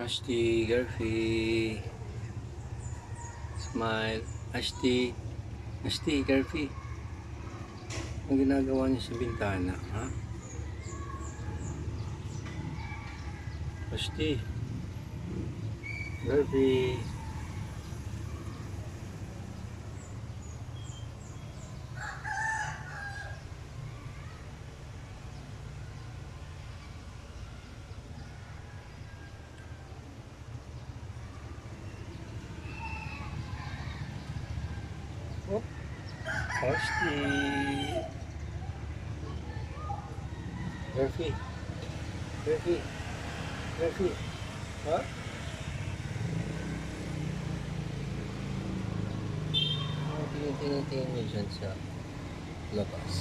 Ashti, Garfi. Smile. Ashti. Ashti, Garfi. Ang ginagawa niya sa bintana, ha? Ashti. Garfi. Oh. Ashti. Garfi. Garfi. Garfi. Ha? Ano tinitingin niyo dyan sa labas?